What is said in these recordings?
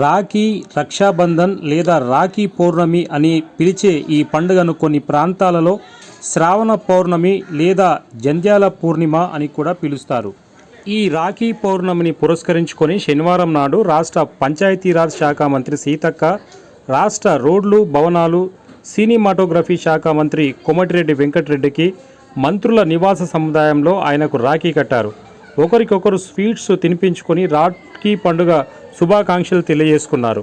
రాఖీ రక్షాబంధన్ లేదా రాఖీ పౌర్ణమి అని పిలిచే ఈ పండుగను కొన్ని ప్రాంతాలలో శ్రావణ పౌర్ణమి లేదా జంధ్యాల పూర్ణిమ అని కూడా పిలుస్తారు. ఈ రాఖీ పౌర్ణమిని పురస్కరించుకొని శనివారం నాడు రాష్ట్ర పంచాయతీరాజ్ శాఖ మంత్రి సీతక్క రాష్ట్ర రోడ్లు భవనాలు సినిమాటోగ్రఫీ శాఖ మంత్రి కోమటిరెడ్డి వెంకటరెడ్డికి మంత్రుల నివాస సముదాయంలో ఆయనకు రాఖీ కట్టారు. ఒకరికొకరు స్వీట్స్ తినిపించుకొని రాఖీ పండుగ శుభాకాంక్షలు తెలియజేసుకున్నారు.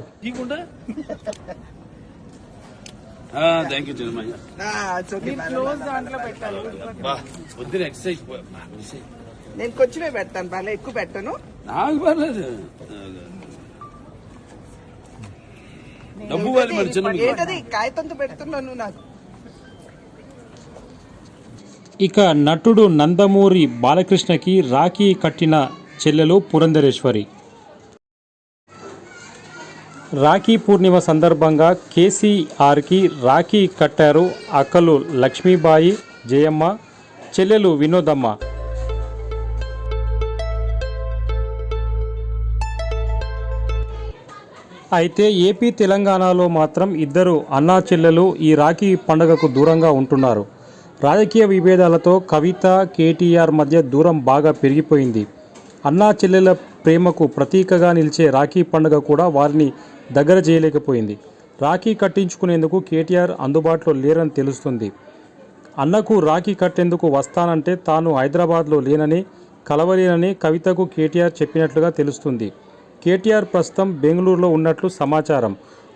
నేను కొంచెమే పెడతాను బాగా ఎక్కువ పెట్టను. నాకు పర్లేదు. డబ్బు వారి మరి చిన్న ఏంటది? కాగితంతో పెడుతున్నాను నాకు. ఇక నటుడు నందమూరి బాలకృష్ణకి రాఖీ కట్టిన చెల్లెలు పురంధరేశ్వరి. రాఖీ పూర్ణిమ సందర్భంగా కేసీఆర్కి రాఖీ కట్టారు అక్కలు లక్ష్మీబాయి జయమ్మ చెల్లెలు వినోదమ్మ. అయితే ఏపీ తెలంగాణలో మాత్రం ఇద్దరు అన్నా చెల్లెలు ఈ రాఖీ పండుగకు దూరంగా ఉంటున్నారు. రాజకీయ విభేదాలతో కవిత కేటీఆర్ మధ్య దూరం బాగా పెరిగిపోయింది. అన్నా చెల్లెల ప్రేమకు ప్రతీకగా నిలిచే రాఖీ పండుగ కూడా వారిని దగ్గర చేయలేకపోయింది. రాఖీ కట్టించుకునేందుకు కేటీఆర్ అందుబాటులో లేరని తెలుస్తుంది. అన్నకు రాఖీ కట్టేందుకు వస్తానంటే తాను హైదరాబాద్లో లేనని కలవలేనని కవితకు కేటీఆర్ చెప్పినట్లుగా తెలుస్తుంది. కేటీఆర్ ప్రస్తుతం బెంగళూరులో ఉన్నట్లు సమాచారం.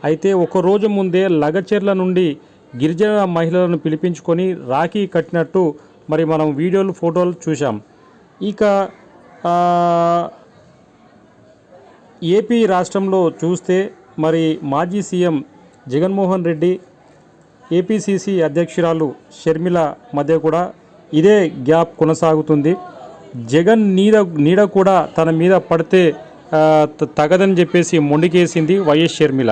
అయితే ఒకరోజు ముందే లగచెర్ల నుండి గిరిజన మహిళలను పిలిపించుకొని రాఖీ కట్టినట్టు మరి మనం వీడియోలు ఫోటోలు చూసాం ఇక ఏపీ రాష్ట్రంలో చూస్తే మరి మాజీ సీఎం జగన్మోహన్ రెడ్డి ఏపీసీసీ అధ్యక్షురాలు షర్మిల మధ్య కూడా ఇదే గ్యాప్ కొనసాగుతుంది. జగన్ నీడ నీడ కూడా తన మీద పడితే తగదని చెప్పేసి మొండికేసింది వైఎస్ షర్మిల.